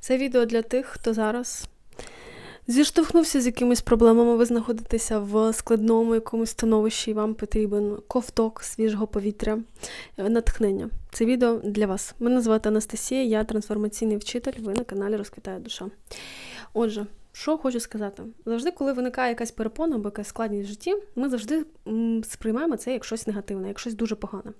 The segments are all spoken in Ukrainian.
Це відео для тих, хто зараз зіштовхнувся з якимись проблемами, ви знаходитеся в складному якомусь становищі, і вам потрібен ковток свіжого повітря, е, натхнення. Це відео для вас. Мене звати Анастасія, я трансформаційний вчитель. Ви на каналі Розквітає душа. Отже, що хочу сказати, завжди, коли виникає якась перепона або якась складність в житті, ми завжди сприймаємо це як щось негативне, як щось дуже погане.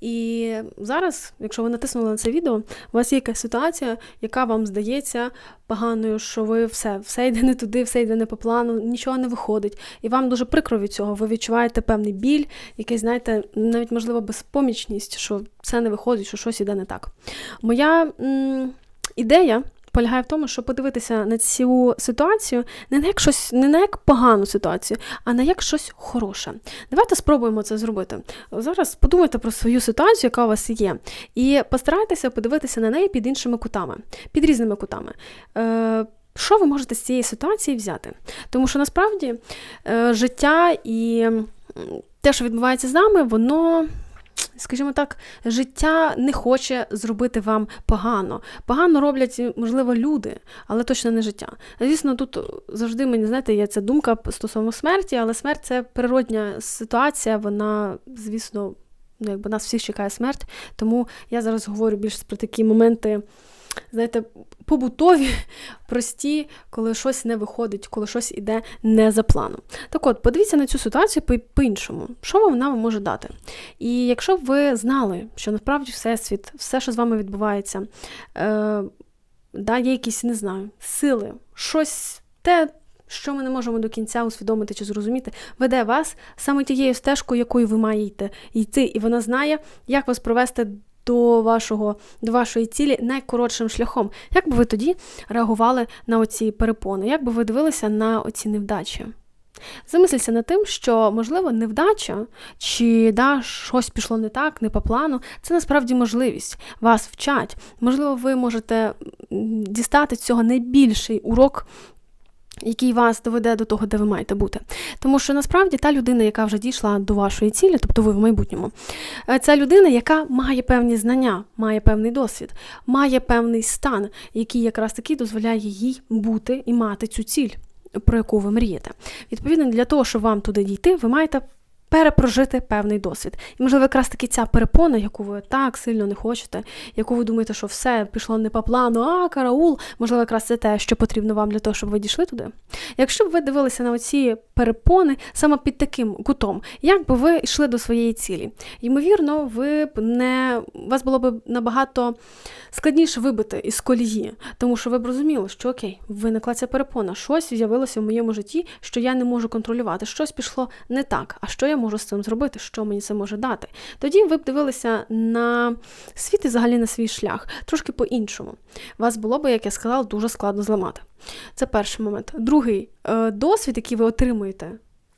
І зараз, якщо ви натиснули на це відео, у вас є якась ситуація, яка вам здається поганою, що ви все, все йде не туди, все йде не по плану, нічого не виходить. І вам дуже прикро від цього. Ви відчуваєте певний біль, який, знаєте, навіть можливо безпомічність, що все не виходить, що щось іде не так. Моя м, ідея полягає в тому, щоб подивитися на цю ситуацію не на як щось, не на як погану ситуацію, а на як щось хороше. Давайте спробуємо це зробити. Зараз подумайте про свою ситуацію, яка у вас є, і постарайтеся подивитися на неї під іншими кутами, під різними кутами. Е, що ви можете з цієї ситуації взяти? Тому що насправді е, життя і те, що відбувається з нами, воно скажімо так, життя не хоче зробити вам погано. Погано роблять, можливо, люди, але точно не життя. Звісно, тут завжди мені знаєте, є ця думка стосовно смерті, але смерть це природня ситуація, вона, звісно, ну, якби нас всіх чекає смерть. Тому я зараз говорю більше про такі моменти знаєте, побутові, прості, коли щось не виходить, коли щось іде не за планом. Так от, подивіться на цю ситуацію по-іншому, що вона вам може дати. І якщо б ви знали, що насправді Всесвіт, все, що з вами відбувається, е, да, є якісь, не знаю, сили, щось те. Що ми не можемо до кінця усвідомити чи зрозуміти, веде вас саме тією стежкою, якою ви маєте йти, і вона знає, як вас провести до вашого, до вашої цілі найкоротшим шляхом. Як би ви тоді реагували на оці перепони? Як би ви дивилися на оці невдачі? Замисліться над тим, що, можливо, невдача чи да, щось пішло не так, не по плану, це насправді можливість. Вас вчать. Можливо, ви можете дістати з цього найбільший урок який вас доведе до того, де ви маєте бути. Тому що насправді та людина, яка вже дійшла до вашої цілі, тобто ви в майбутньому, е, це людина, яка має певні знання, має певний досвід, має певний стан, який якраз таки дозволяє їй бути і мати цю ціль. Про яку ви мрієте. Відповідно, для того, щоб вам туди дійти, ви маєте перепрожити певний досвід. І, можливо, якраз таки ця перепона, яку ви так сильно не хочете, яку ви думаєте, що все пішло не по плану, а караул, можливо, якраз це те, що потрібно вам для того, щоб ви дійшли туди. Якщо б ви дивилися на оці перепони саме під таким кутом, як би ви йшли до своєї цілі? Ймовірно, ви б не вас було б набагато складніше вибити із колії, тому що ви б розуміли, що окей, виникла ця перепона, щось з'явилося в моєму житті, що я не можу контролювати, щось пішло не так. А що я можу з цим зробити, що мені це може дати? Тоді ви б дивилися на світ і взагалі на свій шлях, трошки по-іншому. Вас було б, як я сказала, дуже складно зламати. Це перший момент. Другий е, досвід, який ви отримуєте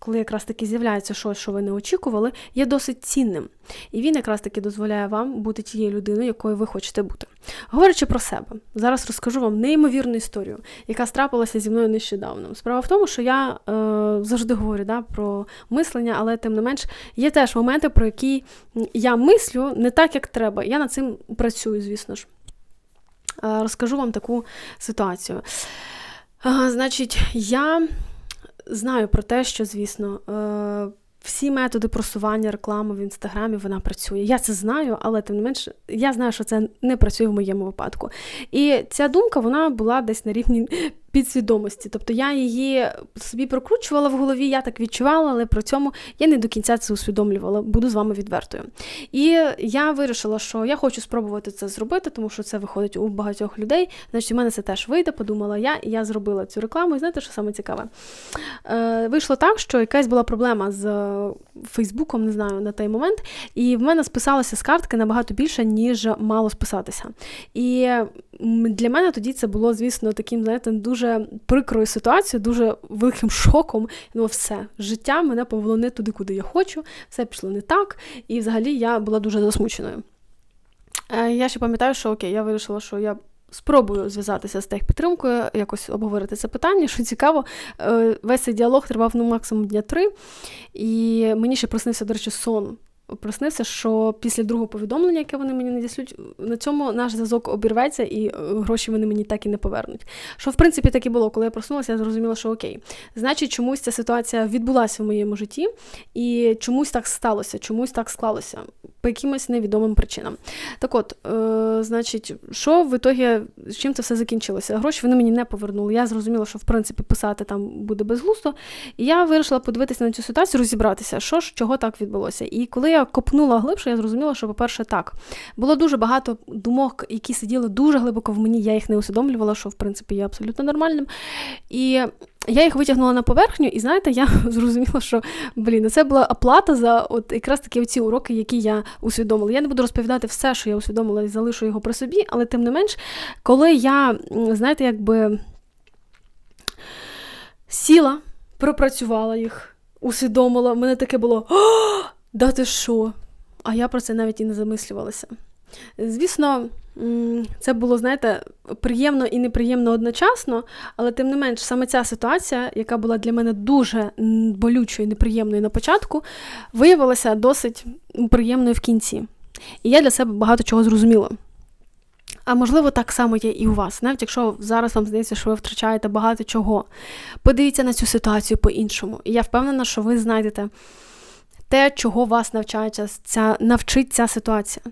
коли якраз таки з'являється щось, що ви не очікували, є досить цінним. І він якраз таки дозволяє вам бути тією людиною, якою ви хочете бути. Говорячи про себе, зараз розкажу вам неймовірну історію, яка страпилася зі мною нещодавно. Справа в тому, що я е, завжди говорю да, про мислення, але тим не менш є теж моменти, про які я мислю не так, як треба. Я над цим працюю, звісно ж. Е, розкажу вам таку ситуацію. Е, значить, я знаю про те, що, звісно, е, всі методи просування реклами в інстаграмі вона працює. Я це знаю, але тим не менш, я знаю, що це не працює в моєму випадку. І ця думка вона була десь на рівні підсвідомості. Тобто я її собі прокручувала в голові, я так відчувала, але при цьому я не до кінця це усвідомлювала, буду з вами відвертою. І я вирішила, що я хочу спробувати це зробити, тому що це виходить у багатьох людей. Значить, у мене це теж вийде, подумала я, і я зробила цю рекламу. І знаєте, що саме цікаве? Е, Вийшло так, що якась була проблема з Фейсбуком, не знаю, на той момент, і в мене списалося з картки набагато більше, ніж мало списатися. І для мене тоді це було, звісно, таким, знаєте, дуже прикрою ситуацією, дуже великим шоком. Ну, все, життя мене повело не туди, куди я хочу, все пішло не так. І взагалі я була дуже засмученою. Е, я ще пам'ятаю, що окей, я вирішила, що я. Спробую зв'язатися з техпідтримкою, якось обговорити це питання. Що цікаво, е, весь цей діалог тривав ну, максимум дня три, і мені ще приснився, до речі, сон проснився, що після другого повідомлення, яке вони мені надіслють, на цьому наш зв'язок обірветься і е, гроші вони мені так і не повернуть. Що в принципі так і було, коли я проснулася, я зрозуміла, що окей, значить, чомусь ця ситуація відбулася в моєму житті, і чомусь так сталося, чомусь так склалося по якимось невідомим причинам. Так от, е, значить, що в ітогі, з чим це все закінчилося? Гроші вони мені не повернули. Я зрозуміла, що в принципі писати там буде безглуздо. І я вирішила подивитися на цю ситуацію, розібратися, що ж чого так відбулося. І коли я копнула глибше, я зрозуміла, що, по-перше, так. Було дуже багато думок, які сиділи дуже глибоко в мені, я їх не усвідомлювала, що в принципі є абсолютно нормальним. І я їх витягнула на поверхню, і знаєте, я зрозуміла, що блін, це була оплата за от якраз такі оці уроки, які я усвідомила. Я не буду розповідати все, що я усвідомила, і залишу його при собі, але тим не менш, коли я, знаєте, якби сіла, пропрацювала їх, усвідомила, в мене таке було: да ти що? А я про це навіть і не замислювалася. Звісно, це було, знаєте, приємно і неприємно одночасно, але тим не менш, саме ця ситуація, яка була для мене дуже болючою і неприємною на початку, виявилася досить приємною в кінці. І я для себе багато чого зрозуміла. А можливо, так само є і у вас, навіть якщо зараз вам здається, що ви втрачаєте багато чого. Подивіться на цю ситуацію по-іншому. І я впевнена, що ви знайдете те, чого вас навчається ця, навчить ця ситуація.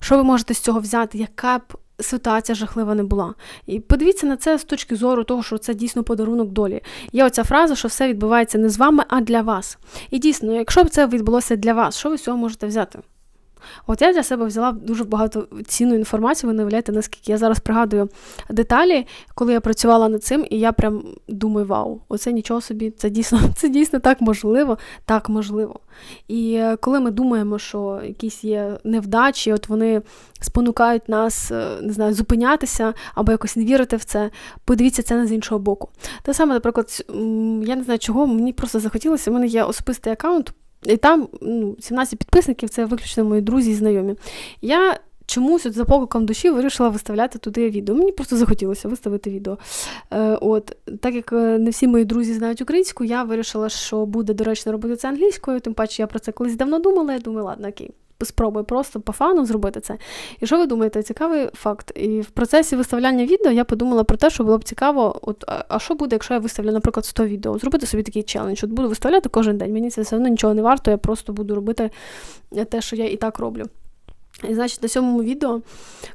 Що ви можете з цього взяти, яка б ситуація жахлива не була? І подивіться на це з точки зору того, що це дійсно подарунок долі. Є оця фраза, що все відбувається не з вами, а для вас. І дійсно, якщо б це відбулося для вас, що ви з цього можете взяти? От я для себе взяла дуже багато цінної інформації, ви не уявляєте, наскільки я зараз пригадую деталі, коли я працювала над цим, і я прям думаю, вау, оце нічого собі, це дійсно це дійсно так можливо, так можливо. І е, коли ми думаємо, що якісь є невдачі, от вони спонукають нас, е, не знаю, зупинятися або якось не вірити в це, подивіться це не з іншого боку. Те саме, наприклад, я не знаю, чого, мені просто захотілося, у мене є особистий аккаунт. І там ну, 17 підписників це виключно мої друзі і знайомі. Я чомусь от за покликом душі вирішила виставляти туди відео. Мені просто захотілося виставити відео. Е, от, Так як е, не всі мої друзі знають українську, я вирішила, що буде доречно робити це англійською, тим паче я про це колись давно думала, я думаю, ладно, окей спробую просто по фану зробити це. І що ви думаєте, цікавий факт? І в процесі виставляння відео я подумала про те, що було б цікаво, от, а що буде, якщо я виставлю, наприклад, 100 відео, зробити собі такий челендж. От буду виставляти кожен день. Мені це все одно нічого не варто, я просто буду робити те, що я і так роблю. І, значить, на сьомому відео,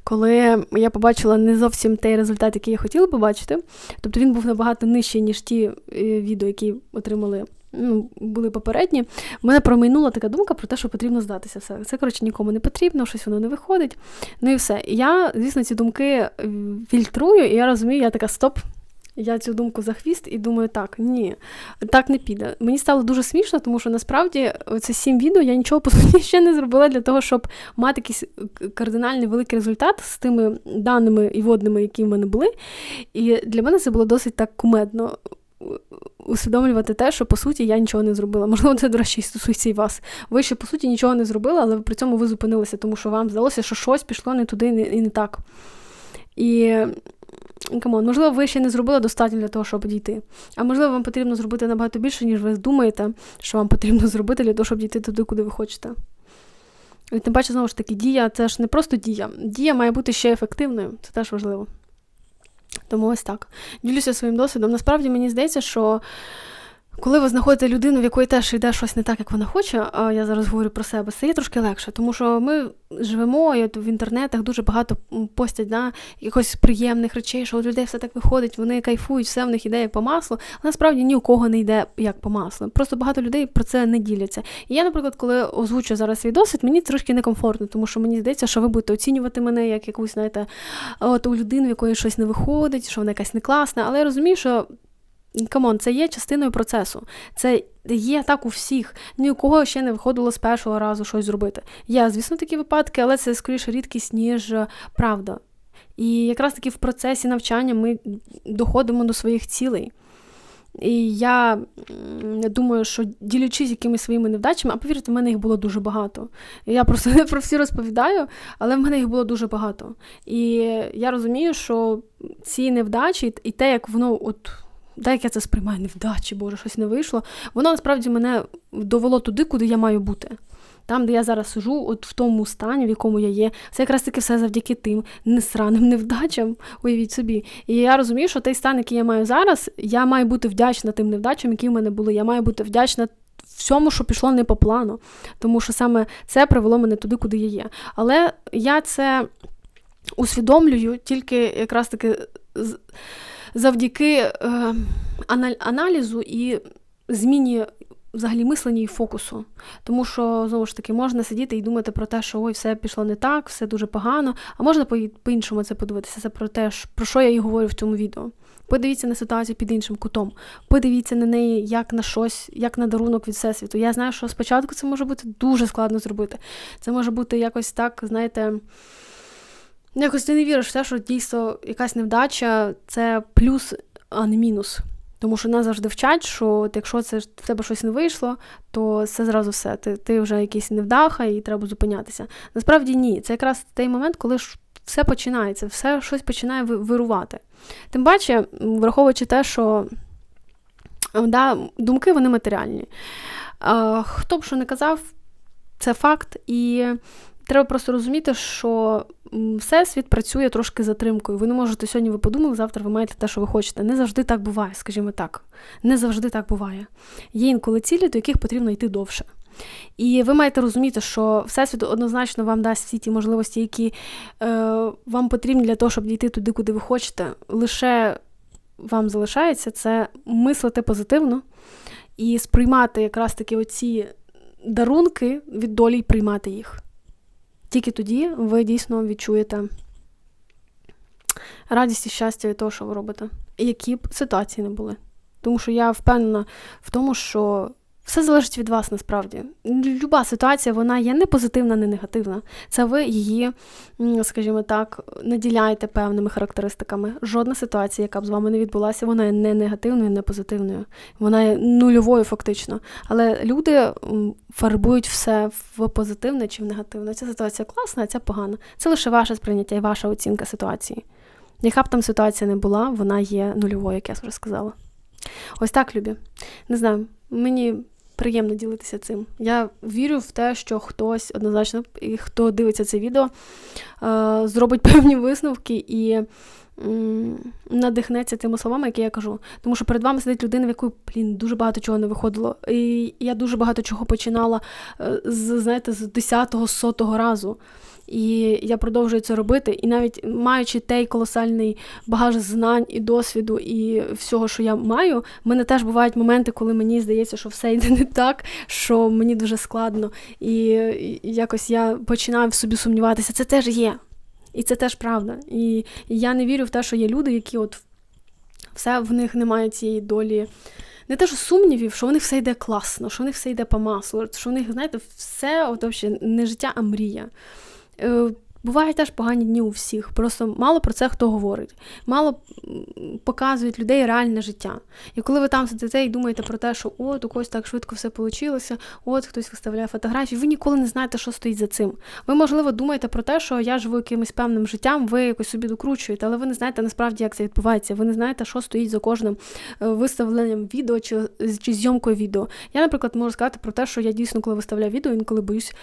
коли я побачила не зовсім той результат, який я хотіла побачити, тобто він був набагато нижчий, ніж ті е, відео, які отримали ну, були попередні, в мене промайнула така думка про те, що потрібно здатися. все. Це, коротше, нікому не потрібно, щось воно не виходить. Ну і все. Я, звісно, ці думки е, фільтрую, і я розумію, я така стоп. Я цю думку за хвіст і думаю, так, ні, так не піде. Мені стало дуже смішно, тому що насправді це сім відео я нічого по суті ще не зробила для того, щоб мати якийсь кардинальний великий результат з тими даними і водними, які в мене були. І для мене це було досить так кумедно усвідомлювати те, що по суті я нічого не зробила. Можливо, це, до речі, стосується і вас. Ви ще, по суті, нічого не зробили, але при цьому ви зупинилися, тому що вам здалося, що щось пішло не туди і не так. І камон, можливо, ви ще не зробили достатньо для того, щоб дійти. А можливо, вам потрібно зробити набагато більше, ніж ви думаєте, що вам потрібно зробити для того, щоб дійти туди, куди ви хочете. І тим паче, знову ж таки, дія це ж не просто дія. Дія має бути ще ефективною, це теж важливо. Тому ось так. Ділюся своїм досвідом. Насправді мені здається, що коли ви знаходите людину, в якої теж йде щось не так, як вона хоче, а я зараз говорю про себе, стає трошки легше, тому що ми живемо і в інтернетах дуже багато постять да, якихось приємних речей, що у людей все так виходить, вони кайфують, все в них іде як по маслу. Але насправді ні у кого не йде як по маслу. Просто багато людей про це не діляться. І я, наприклад, коли озвучу зараз свій досвід, мені трошки некомфортно, тому що мені здається, що ви будете оцінювати мене як якусь, знаєте, от у людину, в якої щось не виходить, що вона якась не класна. Але я розумію, що камон, це є частиною процесу. Це є так у всіх. Ні у кого ще не виходило з першого разу щось зробити. Є, звісно, такі випадки, але це скоріше рідкість, ніж правда. І якраз таки в процесі навчання ми доходимо до своїх цілей. І я думаю, що ділячись якимись своїми невдачами, а повірте, в мене їх було дуже багато. Я просто не про всі розповідаю, але в мене їх було дуже багато. І я розумію, що ці невдачі і те, як воно от так як я це сприймаю, невдачі, боже, щось не вийшло. Воно насправді мене довело туди, куди я маю бути. там, де я зараз сижу, от в тому стані, в якому я є, це якраз таки все завдяки тим несраним невдачам, уявіть собі. І я розумію, що той стан, який я маю зараз, я маю бути вдячна тим невдачам, які в мене були. Я маю бути вдячна. Всьому, що пішло не по плану, тому що саме це привело мене туди, куди я є. Але я це усвідомлюю тільки якраз таки завдяки е, аналізу і зміні взагалі мислення і фокусу. Тому що, знову ж таки, можна сидіти і думати про те, що ой, все пішло не так, все дуже погано, а можна по-іншому це подивитися. Це про те, про що я і говорю в цьому відео. Подивіться на ситуацію під іншим кутом. Подивіться на неї як на щось, як на дарунок від всесвіту. Я знаю, що спочатку це може бути дуже складно зробити. Це може бути якось так, знаєте. Якось ти не віриш в те, що дійсно якась невдача це плюс, а не мінус. Тому що нас завжди вчать, що якщо це в тебе щось не вийшло, то це зразу все. Ти ти вже якийсь невдаха і треба зупинятися. Насправді ні. Це якраз той момент, коли все починається, все щось починає вирувати. Тим паче, враховуючи те, що да, думки вони матеріальні. А, Хто б що не казав, це факт, і треба просто розуміти, що Всесвіт працює трошки затримкою. Ви не можете сьогодні ви подумали, завтра ви маєте те, що ви хочете. Не завжди так буває, скажімо так. Не завжди так буває. Є інколи цілі, до яких потрібно йти довше. І ви маєте розуміти, що Всесвіт однозначно вам дасть всі ті можливості, які е, вам потрібні для того, щоб дійти туди, куди ви хочете. Лише вам залишається це мислити позитивно і сприймати якраз таки оці дарунки від долі і приймати їх. Тільки тоді ви дійсно відчуєте радість і щастя від того, що ви робите, які б ситуації не були. Тому що я впевнена в тому, що все залежить від вас насправді. Люба ситуація, вона є не позитивна, не негативна. Це ви її, скажімо так, наділяєте певними характеристиками. Жодна ситуація, яка б з вами не відбулася, вона є не негативною, не позитивною. Вона є нульовою, фактично. Але люди фарбують все в позитивне чи в негативне. Ця ситуація класна, а ця погана. Це лише ваше сприйняття і ваша оцінка ситуації. Яка б там ситуація не була, вона є нульовою, як я вже сказала. Ось так, Любі. Не знаю, мені приємно ділитися цим. Я вірю в те, що хтось однозначно, і хто дивиться це відео, е, зробить певні висновки і надихнеться тими словами, які я кажу. Тому що перед вами сидить людина, в якої блін, дуже багато чого не виходило. І я дуже багато чого починала е, з знаєте, з 10-го, сотого разу. І я продовжую це робити. І навіть маючи той колосальний багаж знань і досвіду, і всього, що я маю, в мене теж бувають моменти, коли мені здається, що все йде не так, що мені дуже складно. І якось я починаю в собі сумніватися. Це теж є. І це теж правда. І я не вірю в те, що є люди, які от все в них немає цієї долі. Не те, що сумнівів, що в них все йде класно, що в них все йде по маслу, що в них, знаєте, все от, взагалі, не життя, а мрія. Бувають теж погані дні у всіх. Просто мало про це хто говорить. Мало показують людей реальне життя. І коли ви там сидите і думаєте про те, що от у когось так швидко все вийшло, от хтось виставляє фотографії, ви ніколи не знаєте, що стоїть за цим. Ви, можливо, думаєте про те, що я живу якимось певним життям, ви якось собі докручуєте, але ви не знаєте насправді, як це відбувається. Ви не знаєте, що стоїть за кожним е, виставленням відео чи, чи зйомкою відео. Я, наприклад, можу сказати про те, що я дійсно, коли виставляю відео, інколи боюсь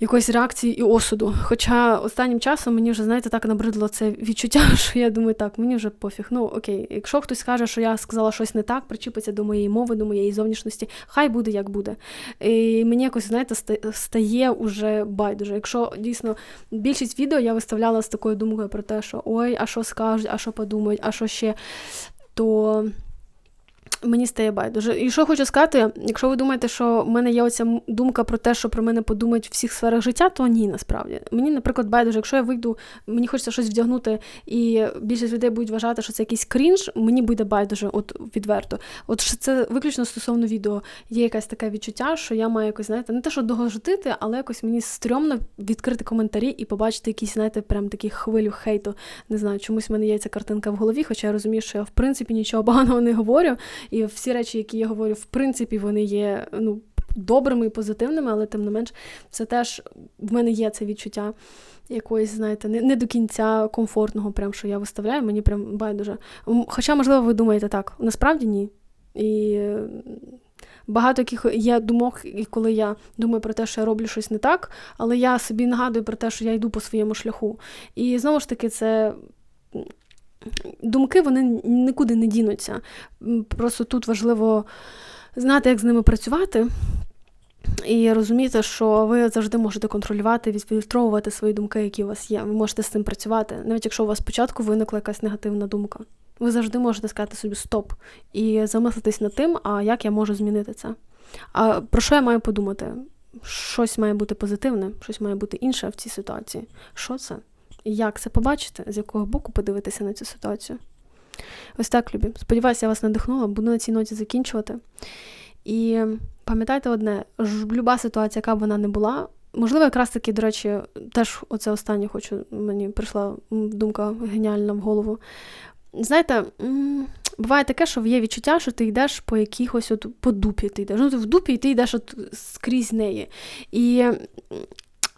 якоїсь реакції і осуду. Хоча останнім часом мені вже, знаєте, так набридло це відчуття, що я думаю, так, мені вже пофіг. Ну окей, якщо хтось скаже, що я сказала щось не так, причіпиться до моєї мови, до моєї зовнішності, хай буде як буде. І мені якось, знаєте, стає уже байдуже. Якщо дійсно більшість відео я виставляла з такою думкою про те, що ой, а що скажуть, а що подумають, а що ще, то. Мені стає байдуже. І що хочу сказати, якщо ви думаєте, що в мене є оця думка про те, що про мене подумають в всіх сферах життя, то ні, насправді. Мені, наприклад, байдуже, якщо я вийду, мені хочеться щось вдягнути, і більшість людей будуть вважати, що це якийсь крінж, мені буде байдуже, от відверто. От це виключно стосовно відео. Є якесь таке відчуття, що я маю якось, знаєте, не те, що догожити, але якось мені стрьомно відкрити коментарі і побачити якісь, знаєте, прям такі хвилю хейту. Не знаю, чомусь в мене є ця картинка в голові, хоча я розумію, що я в принципі нічого поганого не говорю. І всі речі, які я говорю, в принципі, вони є ну, добрими і позитивними, але тим не менш, це теж в мене є це відчуття якоїсь, знаєте, не, не до кінця комфортного, прям що я виставляю, мені прям байдуже. Хоча, можливо, ви думаєте так, насправді ні. І багато яких є думок, і коли я думаю про те, що я роблю щось не так, але я собі нагадую про те, що я йду по своєму шляху. І знову ж таки, це. Думки вони нікуди не дінуться. Просто тут важливо знати, як з ними працювати, і розуміти, що ви завжди можете контролювати, відфільтровувати свої думки, які у вас є. Ви можете з цим працювати, навіть якщо у вас спочатку виникла якась негативна думка. Ви завжди можете сказати собі стоп і замислитись над тим, а як я можу змінити це. А про що я маю подумати? Щось має бути позитивне, щось має бути інше в цій ситуації. Що це? Як це побачити, з якого боку подивитися на цю ситуацію? Ось так, любі. Сподіваюся, я вас надихнула, буду на цій ноті закінчувати. І пам'ятайте одне: люба ситуація, яка б вона не була. Можливо, якраз таки, до речі, теж оце останнє хочу, мені прийшла думка геніальна в голову. Знаєте, буває таке, що є відчуття, що ти йдеш по якихось от по дупі. Ти йдеш. Ну, ти в дупі, і ти йдеш от скрізь неї. І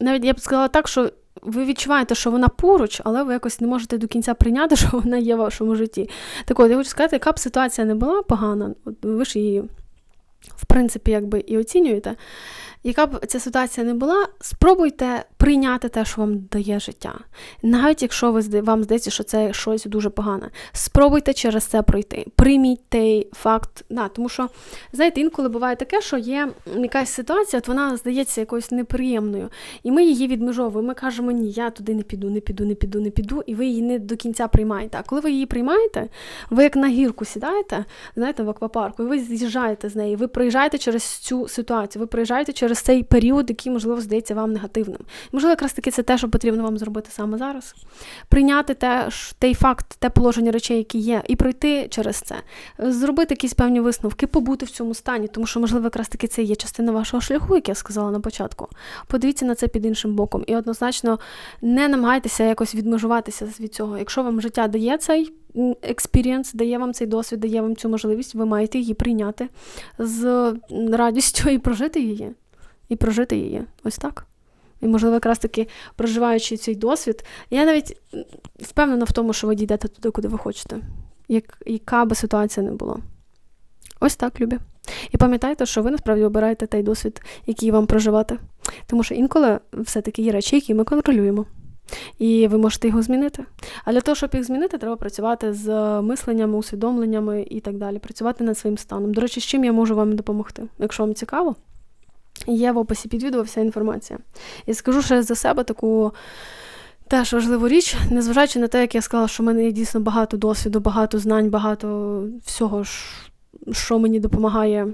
навіть я б сказала так, що ви відчуваєте, що вона поруч, але ви якось не можете до кінця прийняти, що вона є в вашому житті. Так от, я хочу сказати, яка б ситуація не була погана, ви ж її, в принципі, якби і оцінюєте яка б ця ситуація не була, спробуйте прийняти те, що вам дає життя. Навіть якщо ви вам здається, що це щось дуже погане. Спробуйте через це пройти. Прийміть той факт. Да, Тому що, знаєте, інколи буває таке, що є якась ситуація, от вона здається якоюсь неприємною. І ми її відмежовуємо. Ми кажемо, ні, я туди не піду, не піду, не піду, не піду, і ви її не до кінця приймаєте. А коли ви її приймаєте, ви як на гірку сідаєте, знаєте, в аквапарку, і ви з'їжджаєте з неї, ви проїжджаєте через цю ситуацію, ви проїжджаєте через через цей період, який, можливо, здається вам негативним. Можливо, якраз таки це те, що потрібно вам зробити саме зараз. Прийняти те, той факт, те положення речей, які є, і пройти через це, зробити якісь певні висновки, побути в цьому стані, тому що, можливо, якраз таки це є частина вашого шляху, як я сказала на початку. Подивіться на це під іншим боком. І однозначно не намагайтеся якось відмежуватися від цього. Якщо вам життя дає цей експірієнс, дає вам цей досвід, дає вам цю можливість, ви маєте її прийняти з радістю і прожити її і прожити її. Ось так. І, можливо, якраз таки проживаючи цей досвід, я навіть впевнена в тому, що ви дійдете туди, куди ви хочете, як, яка би ситуація не була. Ось так, любі. І пам'ятайте, що ви насправді обираєте той досвід, який вам проживати. Тому що інколи все-таки є речі, які ми контролюємо. І ви можете його змінити. А для того, щоб їх змінити, треба працювати з мисленнями, усвідомленнями і так далі, працювати над своїм станом. До речі, з чим я можу вам допомогти? Якщо вам цікаво, Є в описі під відео вся інформація. І скажу ще за себе таку теж важливу річ, незважаючи на те, як я сказала, що в мене є дійсно багато досвіду, багато знань, багато всього, що мені допомагає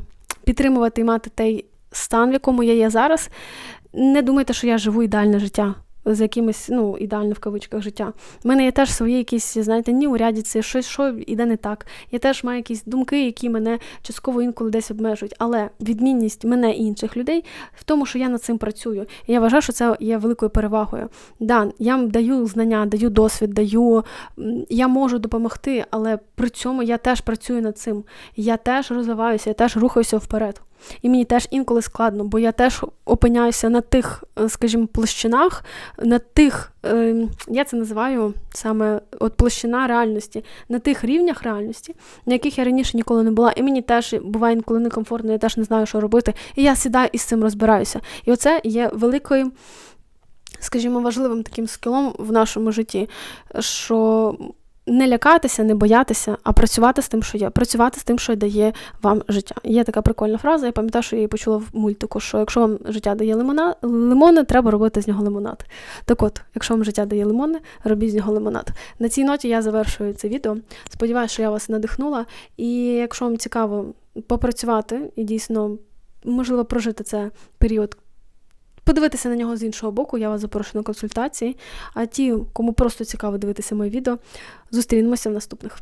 підтримувати і мати той стан, в якому я є зараз. Не думайте, що я живу ідеальне життя з якимось, ну, ідеально в кавичках життя. У мене є теж свої якісь, знаєте, ні урядіці, щось, що іде не так. Я теж маю якісь думки, які мене частково інколи десь обмежують. Але відмінність мене і інших людей в тому, що я над цим працюю. І я вважаю, що це є великою перевагою. Да, я даю знання, даю досвід, даю, я можу допомогти, але при цьому я теж працюю над цим. Я теж розвиваюся, я теж рухаюся вперед. І мені теж інколи складно, бо я теж опиняюся на тих, е, скажімо, площинах, на тих, ем, я це називаю саме от площина реальності, на тих рівнях реальності, на яких я раніше ніколи не була. І мені теж буває інколи некомфортно, я теж не знаю, що робити. І я сідаю і з цим розбираюся. І оце є великою. Скажімо, важливим таким скілом в нашому житті, що не лякатися, не боятися, а працювати з тим, що є, працювати з тим, що дає вам життя. Є така прикольна фраза, я пам'ятаю, що я її почула в мультику, що якщо вам життя дає лимона, лимони, треба робити з нього лимонад. Так от, якщо вам життя дає лимони, робіть з нього лимонад. На цій ноті я завершую це відео. Сподіваюся, що я вас надихнула. І якщо вам цікаво попрацювати і дійсно можливо прожити це період подивитися на нього з іншого боку, я вас запрошую на консультації. А ті, кому просто цікаво дивитися моє відео, зустрінемося в наступних.